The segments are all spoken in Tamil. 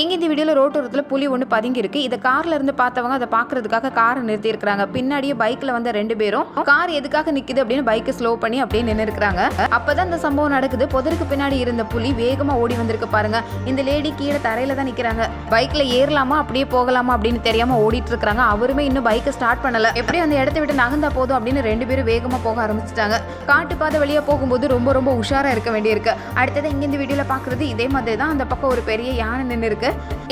இங்கே இந்த வீடியோவில் ரோட்டோரத்தில் புலி ஒன்று பதுங்கியிருக்கு. இதை கார்ல இருந்து பார்த்தவங்க அதை பார்க்கறதுக்காக காரை நிறுத்தியிருக்கிறாங்க. பின்னாடியே பைக்கில் வந்த ரெண்டு பேரும் கார் எதுக்காக நிற்குது அப்படின்னு பைக்கை ஸ்லோ பண்ணி அப்படியே நின்று இருக்கிறாங்க அப்பதான் இந்த சம்பவம் நடக்குது. புதருக்கு பின்னாடி இருந்த புலி வேகமாக ஓடி வந்திருக்கு பாருங்க. இந்த லேடி கீழே தரையில் தான் நிற்கிறாங்க பைக்கில் ஏறலாமா அப்படியே போகலாமா அப்படின்னு தெரியாமல் ஓடிட்டு இருக்கிறாங்க அவருமே இன்னும் பைக்கை ஸ்டார்ட் பண்ணலை. எப்படி அந்த இடத்த விட்டு நகர்ந்தா போதும் அப்படின்னு ரெண்டு பேரும் வேகமாக போக ஆரம்பிச்சிட்டாங்க. காட்டு பாதை வழியாக போகும்போது ரொம்ப ரொம்ப உஷாராக இருக்க வேண்டியிருக்கு. அடுத்தது இங்கே இந்த வீடியோவில் பார்க்குறது இதே மாதிரி தான் அந்த பக்கம் ஒரு பெரிய யானை நின்று இருக்கு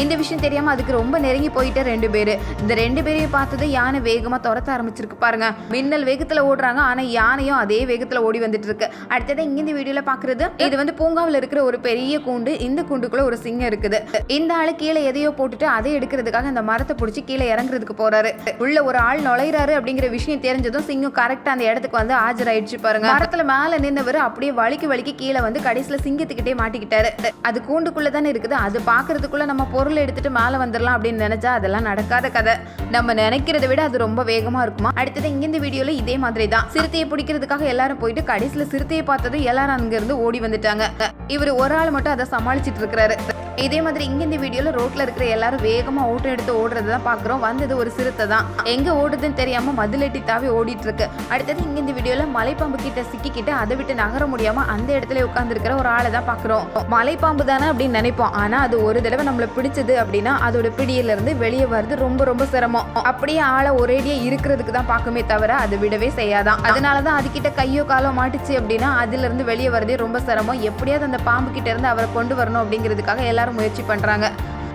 இந்த விஷயம் தெரியாம அதுக்கு ரொம்ப நெருங்கி போயிட்டு ரெண்டு பேரு. இந்த ரெண்டு பேரையும் பார்த்தது யானை வேகமா துரத்த ஆரம்பிச்சிருக்கு பாருங்க. மின்னல் வேகத்துல ஓடுறாங்க. ஆனா யானையும் அதே வேகத்துல ஓடி வந்துட்டு இருக்கு அடுத்தது இங்க இந்த வீடியோல பாக்குறது. இது வந்து பூங்காவில் இருக்கிற ஒரு பெரிய கூண்டு. இந்த கூண்டுக்குள்ள ஒரு சிங்கம் இருக்குது. இந்த ஆளு கீழே எதையோ போட்டுட்டு அதை எடுக்கிறதுக்காக அந்த மரத்தை பிடிச்சி கீழே இறங்குறதுக்கு போறாரு. உள்ள ஒரு ஆள் நுழையிறாரு அப்படிங்கிற விஷயம் தெரிஞ்சதும் சிங்கம் கரெக்டா அந்த இடத்துக்கு வந்து ஆஜராயிடுச்சு பாருங்க. மரத்துல மேல நின்றவர் அப்படியே வலிக்கு வலிக்கு கீழே வந்து கடைசியில சிங்கத்துக்கிட்டே மாட்டிக்கிட்டாரு. அது கூண்டுக்குள்ள தானே இருக்குது. அது அதுக்குள்ளே நம்ம பொருள் எடுத்துட்டு மேல வந்துடலாம் அப்படின்னு நினைச்சா அதெல்லாம் நடக்காத கதை. நம்ம நினைக்கிறத விட அது ரொம்ப வேகமா இருக்குமா? அடுத்தது இங்கேருந்து வீடியோவில் இதே மாதிரி தான் சிறுத்தையை பிடிக்கிறதுக்காக எல்லாரும் போயிட்டு கடைசியில சிறுத்தையை பார்த்தது எல்லாரும் அங்கேருந்து ஓடி வந்துட்டாங்க. இவர் ஒரு ஆள் மட்டும் அதை சமாளிச்சிட்டு இருக்கிறாரு. இதே மாதிரி இங்க இந்த வீடியோல ரோட்ல இருக்கிற எல்லாரும் வேகமா ஓட்டம் எடுத்து ஓடுறதை தான் பாக்குறோம் வந்தது ஒரு சிறுத்தை தான். எங்க ஓடுதுன்னு தெரியாம மதுலெட்டி தாவி ஓடிட்டு இருக்கு. அடுத்தது இங்க இந்த வீடியோல மலைப்பாம்பு கிட்ட சிக்கிக்கிட்டு அதை விட்டு நகர முடியாம அந்த இடத்துல உட்கார்ந்து இருக்கிற ஒரு ஆளை தான் பாக்குறோம் மலைப்பாம்பு தானே அப்படின்னு நினைப்போம். ஆனா அது ஒரு தடவை நம்மள பிடிச்சது அப்படின்னா அதோட பிடியில இருந்து வெளியே வருது ரொம்ப ரொம்ப சிரமம். அப்படியே ஆளை ஒரேடியா இருக்கிறதுக்கு தான் பார்க்குமே தவிர அது விடவே செய்யாதான். அதனாலதான் அதுக்கிட்ட கையோ காலோ மாட்டுச்சு அப்படின்னா அதுல இருந்து வெளியே வரதே ரொம்ப சிரமம். எப்படியாவது அந்த பாம்பு கிட்ட இருந்து அவரை கொண்டு வரணும் அப்படிங்கிறதுக்காக எல்லாரும் முயற்சி பண்றாங்க.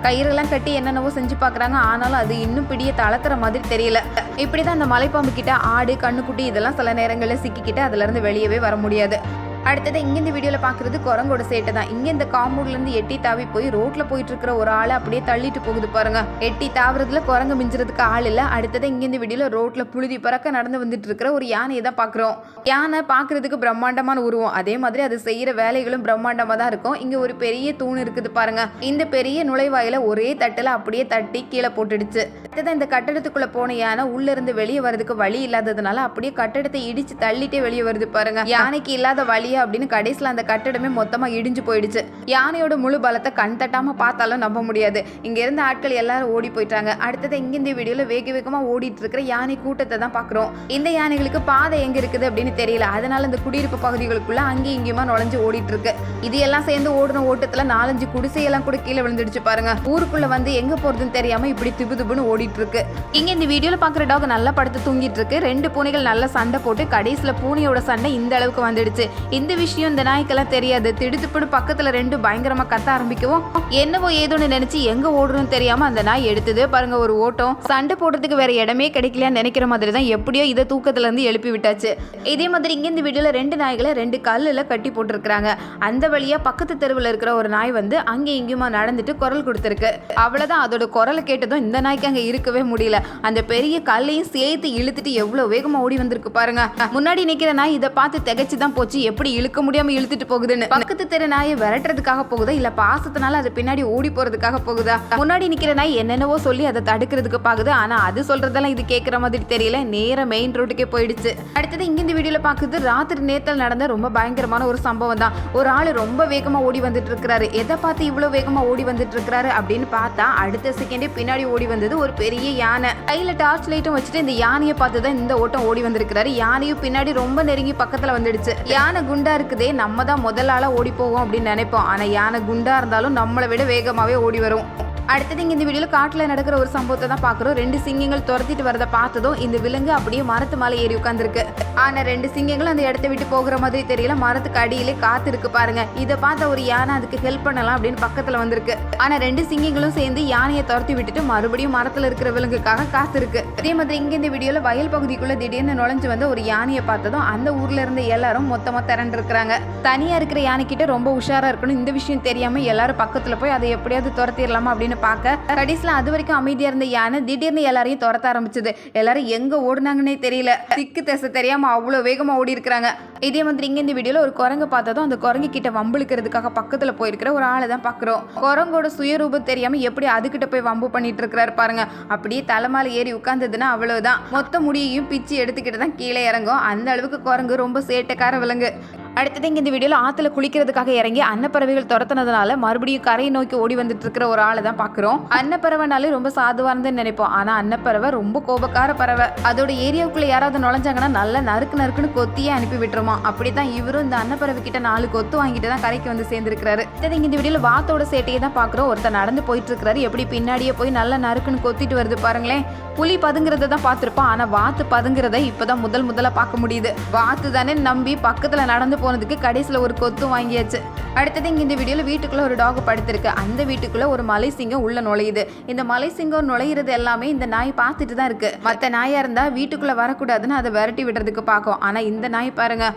கயிறுலாம் கட்டி என்னென்னவோ செஞ்சு பார்க்குறாங்க ஆனாலும் அது இன்னும் பிடிய தளர்த்துற மாதிரி தெரியல. இப்படி தான் அந்த மலைப்பாம்பு கிட்ட ஆடு கண்ணுக்குட்டி இதெல்லாம் சில நேரங்களில் சிக்கிக்கிட்டு அதுலேருந்து வெளியவே வர முடியாது. அடுத்தது இங்கே இந்த வீடியோவில் பார்க்குறது குரங்கோட சேட்டை தான். இங்கே இந்த காம்பவுண்ட்லேருந்து எட்டி தாவி போய் ரோட்டில் போயிட்டு இருக்கிற ஒரு ஆளை அப்படியே தள்ளிட்டு போகுது பாருங்க. எட்டி தாவறதுல குரங்கு மிஞ்சுறதுக்கு ஆள் இல்லை. அடுத்தது இங்கே இந்த வீடியோவில் ரோட்டில் புழுதி பறக்க நடந்து வந்துட்டு இருக்கிற ஒரு யானையை தான் பார்க்குறோம் யானை பார்க்குறதுக்கு பிரம்மாண்டமான உருவம். அதே மாதிரி அது செய்கிற வேலைகளும் பிரம்மாண்டமாக தான் இருக்கும். இங்கே ஒரு பெரிய தூண் இருக்குது பாருங்க. இந்த பெரிய நுழைவாயில ஒரே தட்டில் அப்படியே தட்டி கீழே போட்டுடுச்சு. அடுத்தது இந்த கட்டடத்துக்குள்ள போன யானை உள்ள இருந்து வெளியே வரதுக்கு வழி இல்லாததுனால அப்படியே கட்டடத்தை இடிச்சு தள்ளிட்டே வெளியே வருது பாருங்க. யானைக்கு இல்லாத வழியா அப்படின்னு கடைசியில் அந்த கட்டடமே மொத்தமா இடிஞ்சு போயிடுச்சு. யானையோட முழு பலத்தை கண் தட்டாமல் பார்த்தாலும் நம்ப முடியாது. இங்க இருந்த ஆட்கள் எல்லாரும் ஓடி போயிட்டாங்க. அடுத்தது இங்க இந்த வீடியோல வேக வேகமா ஓடிட்டு இருக்கிற யானை கூட்டத்தை தான் பாக்குறோம். இந்த யானைகளுக்கு பாதை எங்க இருக்குது அப்படின்னு தெரியல. அதனால இந்த குடியிருப்பு பகுதிகளுக்குள்ள அங்கேயும் இங்கேயுமா நுழைஞ்சு ஓடிட்டு இருக்கு. இது எல்லாம் சேர்ந்து ஓடுன ஓட்டத்துல நாலஞ்சு குடிசையெல்லாம் கூட கீழே விழுந்துடுச்சு பாருங்க. ஊருக்குள்ள வந்து எங்க போறதுன்னு தெரியாம இப்படி திபு திபுன்னு ஓடிட்டு இருக்கு. இங்க இந்த வீடியோல பாக்குற டாக் நல்லா படுத்து தூங்கிட்டு இருக்கு. ரெண்டு பூனைகள் நல்லா சண்டை போட்டு கடைசியில் பூனையோட சண்டை இந்த அளவுக்கு வந்துடுச்சு. இந்த எந்த விஷயம் இந்த நாய்க்கெல்லாம் தெரியாது. திடுத்துப்புன்னு பக்கத்துல ரெண்டு பயங்கரமா கத்த ஆரம்பிக்கவும் என்னவோ ஏதோன்னு நினைச்சு எங்க ஓடுறோம் தெரியாம அந்த நாய் எடுத்தது. பாருங்க ஒரு ஓட்டம். சண்டை போடுறதுக்கு வேற இடமே கிடைக்கலையான்னு நினைக்கிற மாதிரி தான் எப்படியோ இதை தூக்கத்துல இருந்து எழுப்பி விட்டாச்சு. இதே மாதிரி இங்க இந்த வீடியோல ரெண்டு நாய்களை ரெண்டு கல்லுல கட்டி போட்டிருக்கிறாங்க. அந்த வழியா பக்கத்து தெருவில் இருக்கிற ஒரு நாய் வந்து அங்கே இங்கேயுமா நடந்துட்டு குரல் கொடுத்துருக்கு. அவ்வளவுதான். அதோட குரலை கேட்டதும் இந்த நாய்க்கு அங்க இருக்கவே முடியல. அந்த பெரிய கல்லையும் சேர்த்து இழுத்துட்டு எவ்வளவு வேகமா ஓடி வந்திருக்கு பாருங்க. முன்னாடி நிக்கிற நாய் இதை பார்த்து திகைச்சு தான் போச்சு. எப்படி இழுக்க முடியாம இழுத்துட்டு போகுதுன்னு. பக்கத்து தெரு நாயை விரட்டுறதுக்காக போகுதா? இல்ல பாசத்தினால அது பின்னாடி ஓடி போறதுக்காக போகுதா? முன்னாடி நிக்கிற நாய் என்னென்னவோ சொல்லி அதை தடுக்கிறதுக்கு பாக்குது ஆனா அது சொல்றதெல்லாம் இது கேட்குற மாதிரி தெரியல. நேர மெயின் ரோட்டுக்கே போயிடுச்சு. அடுத்தது இங்க இந்த வீடியோல பாக்குது ராத்திரி நேரத்தில் நடந்த ரொம்ப பயங்கரமான ஒரு சம்பவம் தான். ஒரு ஆள் ரொம்ப வேகமா ஓடி வந்துட்டு இருக்கிறாரு எதை பார்த்து இவ்வளவு வேகமா ஓடி வந்துட்டு இருக்கிறாரு அப்படின்னு பார்த்தா அடுத்த செகண்டே பின்னாடி ஓடி வந்தது ஒரு பெரிய யானை. கையில டார்ச் லைட்டும் வச்சுட்டு இந்த யானையை பார்த்து தான் இந்த ஓட்டம் ஓடி வந்திருக்கிறாரு. யானையும் பின்னாடி ரொம்ப நெருங்கி பக்கத்துல வந்துடுச்சு. யானை குண்டு குண்டாக இருக்குதே நம்ம தான் முதல் ஆளா ஓடி போவோம் அப்படின்னு நினைப்போம். ஆனால் யானை குண்டாக இருந்தாலும் நம்மளை விட வேகமாகவே ஓடி வரும். அடுத்தது இங்கே இந்த வீடியோவில் காட்டில் நடக்கிற ஒரு சம்பவத்தை தான் பார்க்குறோம். ரெண்டு சிங்கங்கள் துரத்திட்டு வரதை பார்த்ததும் இந்த விலங்கு அப்படியே மரத்து மேலே ஏறி உட்காந்துருக்கு ஆனால் ரெண்டு சிங்கங்களும் அந்த இடத்த விட்டு போகிற மாதிரி தெரியல. மரத்துக்கு அடியிலே காத்து இருக்கு பாருங்க. இதை பார்த்த ஒரு யானை அதுக்கு ஹெல்ப் பண்ணலாம் அப்படின்னு பக்கத்தில் வந்திருக்கு. ஆனால் ரெண்டு சிங்கங்களும் சேர்ந்து யானையை துரத்தி விட்டுட்டு மறுபடியும் மரத்தில் இருக்கிற விலங்குக்காக காத்திருக்கு. அதே இதே மாதிரி இங்கே இந்த வீடியோவில் வயல் பகுதிக்குள்ள திடீர்னு நுழைஞ்சு வந்து ஒரு யானையை பார்த்ததும் அந்த ஊரில் இருந்த எல்லாரும் மொத்தமாக திரண்டிருக்கிறாங்க. தனியாக இருக்கிற யானை ரொம்ப உஷாராக இருக்கணும். இந்த விஷயம் தெரியாமல் எல்லாரும் பக்கத்தில் போய் அதை எப்படியாவது துரத்திடலாமா அப்படின்னு பார்க்க கடைசியில் அது வரைக்கும் அமைதியாக இருந்த யானை திடீர்னு எல்லாரையும் துரத்த ஆரம்பிச்சது. எல்லாரும் எங்கே ஓடுனாங்கன்னே தெரியல. திக்கு திசை தெரியாமல் அவ்வளோ வேகமாக ஓடி இருக்கிறாங்க. இதே மாதிரி இங்கே இந்த வீடியோவில் ஒரு குரங்கு பார்த்ததும் அந்த குரங்கு கிட்ட வம்புழுக்கிறதுக்காக பக்கத்தில் போயிருக்கிற ஒரு ஆளை தான் பார்க்குறோம். குரங்கோட சுயரூபம் தெரியாமல் எப்படி அதுக்கிட்ட போய் வம்பு பண்ணிட்டு இருக்கிறாரு பாருங்க. அப்படியே தலைமையில் ஏறி உட்கார்ந்ததுன்னா அவ்வளவுதான். மொத்த முடியையும் பிச்சு எடுத்துக்கிட்டு தான் கீழே இறங்கும். அந்த அளவுக்கு குரங்கு ரொம்ப சேட்டைக்கார விலங்கு. அடுத்தது இங்கே இந்த வீடியோவில் ஆற்றுல குளிக்கிறதுக்காக இறங்கி அன்னப்பறவைகள் துரத்துனதுனால மறுபடியும் கரையை நோக்கி ஓடி வந்துட்டு இருக்கிற ஒரு ஆளை தான் பார்க்குறோம். அன்னப்பறவைனாலே ரொம்ப சாதுவானதுன்னு நினைப்போம். ஆனால் அன்னப்பறவை ரொம்ப கோபக்கார பறவை. அதோட ஏரியாவுக்குள்ளே யாராவது நுழைஞ்சாங்கன்னா நல்லா நறுக்கு நறுக்குன்னு கொத்தியே அனுப்பி விட்டுருமா. அப்படி தான் இவரும் இந்த அன்னப்பறவை கிட்ட நாலு கொத்து வாங்கிட்டு தான் கரைக்கு வந்து சேர்ந்துருக்கிறாரு. அடுத்தது இங்கே இந்த வீடியோவில் வாத்தோட சேட்டையை தான் பார்க்குறோம். ஒருத்தர் நடந்து போயிட்டு இருக்கிறாரு எப்படி பின்னாடியே போய் நல்லா நறுக்குன்னு கொத்திட்டு வருது பாருங்களேன். புலி பதுங்கிறத தான் பார்த்துருப்போம். ஆனால் வாத்து பதுங்கிறத இப்போதான் முதல் முதலாக பார்க்க முடியுது. வாத்து தானே நம்பி பக்கத்தில் நடந்து போனதுக்கு கடைசியில் ஒரு கொத்து வாங்கியாச்சு. அடுத்தது இங்கே இந்த வீடியோவில் வீட்டுக்குள்ளே ஒரு டாக் படுத்திருக்கு. அந்த வீட்டுக்குள்ளே ஒரு மலை சிங்கம் உள்ளே நுழையுது. இந்த மலை சிங்கம் நுழையிறது எல்லாமே இந்த நாய் பார்த்துட்டு தான் இருக்குது மற்ற நாயாக இருந்தால் வீட்டுக்குள்ளே வரக்கூடாதுன்னு அதை விரட்டி விடுறதுக்கு பார்க்கும். ஆனால் இந்த நாய் பாருங்க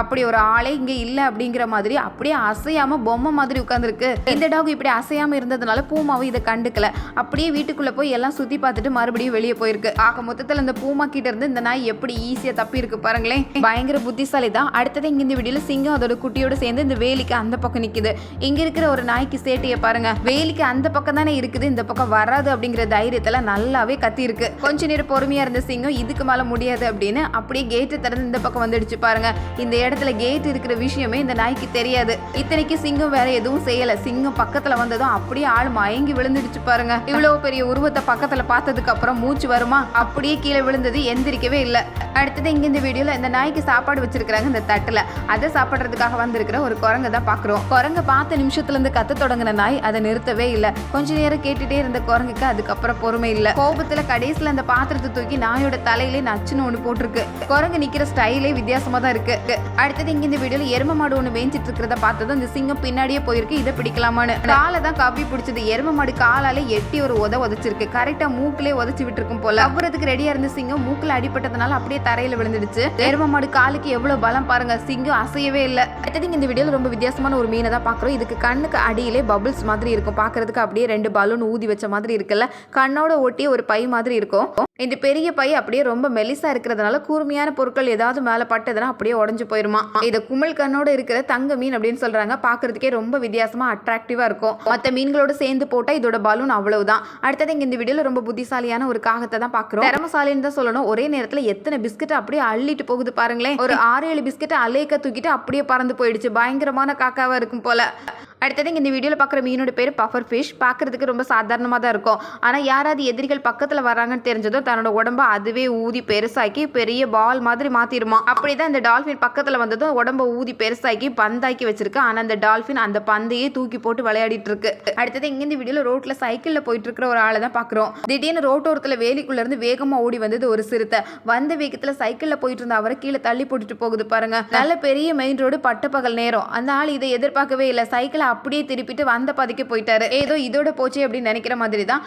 அப்படி ஒரு ஆளே இங்கே இல்லை அப்படிங்கிற மாதிரி அப்படியே அசையாமல் பொம்மை மாதிரி உட்காந்துருக்கு இந்த டாக் இப்படி அசையாமல் இருந்ததுனால பூமாவும் இதை கண்டுக்கல. அப்படியே வீட்டுக்குள்ளே போய் எல்லாம் சுற்றி பார்த்துட்டு மறுபடியும் வெளியே போயிருக்கு. ஆக மொத்தத்தில் இந்த பூமா கிட்ட இருந்து இந்த நாய் எப்படி ஈஸியாக தப்பி இருக்கு பாருங்களேன். பயங்கர புத்திசாலி தான் அடுத்தது இங்கே இந்த வீடியோல சிங்கம் அதோட குட்டியோட சேர்ந்து இந்த வேலிக்கு அந்த பக்கம் நிக்குது. இங்க இருக்கிற ஒரு நாய்க்கு சேட்டையை பாருங்க. வேலிக்கு அந்த பக்கம் தானே இருக்குது. இந்த பக்கம் வராது அப்படிங்கிற தைரியத்தில் நல்லாவே கத்தி இருக்கு கொஞ்ச நேரம் பொறுமையா இருந்த சிங்கம் இதுக்கு மேல முடியாது அப்படின்னு அப்படியே கேட்டு திறந்து இந்த பக்கம் வந்துடுச்சு பாருங்க. இந்த இடத்துல கேட் இருக்கிற விஷயமே இந்த நாய்க்கு தெரியாது. இத்தனைக்கு சிங்கம் வேற எதுவும் செய்யல. சிங்கம் பக்கத்துல வந்ததும் அப்படியே ஆள் மயங்கி விழுந்துடுச்சு பாருங்க. இவ்வளவு பெரிய உருவத்தை பக்கத்துல பார்த்ததுக்கு அப்புறம் மூச்சு வருமா? அப்படியே கீழே விழுந்தது எந்திரிக்கவே இல்லை. அடுத்தது இங்க இந்த வீடியோல இந்த நாய்க்கு சாப்பாடு வச்சிருக்காங்க இந்த தட்டுல. அதை சாப்பிடுறதுக்காக வந்திருக்கிற ஒரு குரங்கை தான் பார்க்குறோம். குரங்க பார்த்த நிமிஷத்துல இருந்து கத்த தொடங்கின நாய் அதை நிறுத்தவே இல்லை. கொஞ்ச நேரம் கேட்டுட்டே இருந்த குரங்குக்கு அதுக்கப்புறம் பொறுமை இல்லை. கோபத்துல கடைசியில் அந்த பாத்திரத்தை தூக்கி நாயோட தலையிலே நச்சுன்னு ஒன்று போட்டிருக்கு. குரங்கு நிற்கிற ஸ்டைலே வித்தியாசமாக தான் இருக்கு. அடுத்தது இங்கே இந்த வீடியோல எரும மாடு ஒன்று மேய்ஞ்சிட்டு இருக்கிறத பார்த்ததும் இந்த சிங்கம் பின்னாடியே போயிருக்கு. இதை பிடிக்கலாமான்னு. காலை தான் காப்பி பிடிச்சது. எரும மாடு காலால எட்டி ஒரு உத உதச்சிருக்கு. கரெக்டா மூக்கிலே உதச்சு விட்டுருக்கும் போல. அவ்வளவுக்கு ரெடியா இருந்த சிங்கம் மூக்கில் அடிபட்டதுனால அப்படியே தரையில விழுந்துடுச்சு. எரும மாடு காலுக்கு எவ்வளவு பலம் பாருங்க. சிங்கம் அசையவே இல்லை. அடுத்தது இந்த வீடியோவில் ரொம்ப வித்தியாசமான ஒரு மீனை தான் பாக்குறோம். இதுக்கு கண்ணுக்கு அடியிலே பபிள்ஸ் மாதிரி இருக்கும். பாக்குறதுக்கு அப்படியே ரெண்டு பலூன் ஊதி வச்ச மாதிரி இருக்குல்ல. கண்ணோட ஒட்டி ஒரு பை மாதிரி இருக்கும். இந்த பெரிய பை அப்படியே ரொம்ப மெலிசா இருக்கிறதுனால கூர்மையான பொருட்கள் ஏதாவது மேல பட்டதுன்னா அப்படியே உடஞ்சு போயிருமா? இத குமிழ் கண்ணோட இருக்கிற தங்க மீன் அப்படின்னு சொல்றாங்க. பாக்குறதுக்கே ரொம்ப வித்தியாசமா அட்ராக்டிவா இருக்கும். மத்த மீன்களோட சேர்ந்து போட்டா இதோட பலூன் அவ்வளவுதான். அடுத்தது இங்க இந்த வீடியோல ரொம்ப புத்திசாலியான ஒரு காகத்தை தான் பாக்குறோம் திறமசாலின்னு தான் சொல்லணும். ஒரே நேரத்துல எத்தனை பிஸ்கட் அப்படியே அள்ளிட்டு போகுது பாருங்களேன். ஒரு ஆறு ஏழு பிஸ்கட் அலேக்க தூக்கிட்டு அப்படியே பறந்து போயிடுச்சு. பயங்கரமான காக்காவா இருக்கும் போல. அடுத்தது இங்கே இந்த வீடியோவில் பார்க்குற மீனோட பேர் பஃபர் ஃபிஷ் பார்க்குறதுக்கு ரொம்ப சாதாரணமாக தான் இருக்கும். ஆனால் யாராவது எதிரிகள் பக்கத்தில் வராங்கன்னு தெரிஞ்சதும் தன்னோட உடம்பை அதுவே ஊதி பெருசாக்கி பெரிய பால் மாதிரி மாற்றிடுமா அப்படி தான் இந்த டால்ஃபின் பக்கத்தில் வந்ததும் உடம்பை ஊதி பெருசாக்கி பந்தாக்கி வச்சிருக்கு. ஆனால் அந்த டால்ஃபின் அந்த பந்தையே தூக்கி போட்டு விளையாடிட்டு இருக்கு. அடுத்தது இங்கே இந்த வீடியோவில் ரோட்டில் சைக்கிளில் போயிட்டு இருக்கிற ஒரு ஆளை தான் பார்க்குறோம் திடீர்னு ரோட்டோரத்தில் வேலிக்குள்ள இருந்து வேகமாக ஓடி வந்தது ஒரு சிறுத்தை. வந்த வேகத்தில் சைக்கிளில் போயிட்டு இருந்த அவரை கீழே தள்ளி போட்டுட்டு போகுது பாருங்க. நல்ல பெரிய மெயின் ரோடு பட்டப்பகல் நேரம். அந்த ஆள் இதை எதிர்பார்க்கவே இல்லை. சைக்கிள் அப்படியே திருப்பிட்டு வந்த பாதிக்கு போயிட்டாரு. ஏதோ இதோட போச்சு அப்படின்னு நினைக்கிற மாதிரி தான்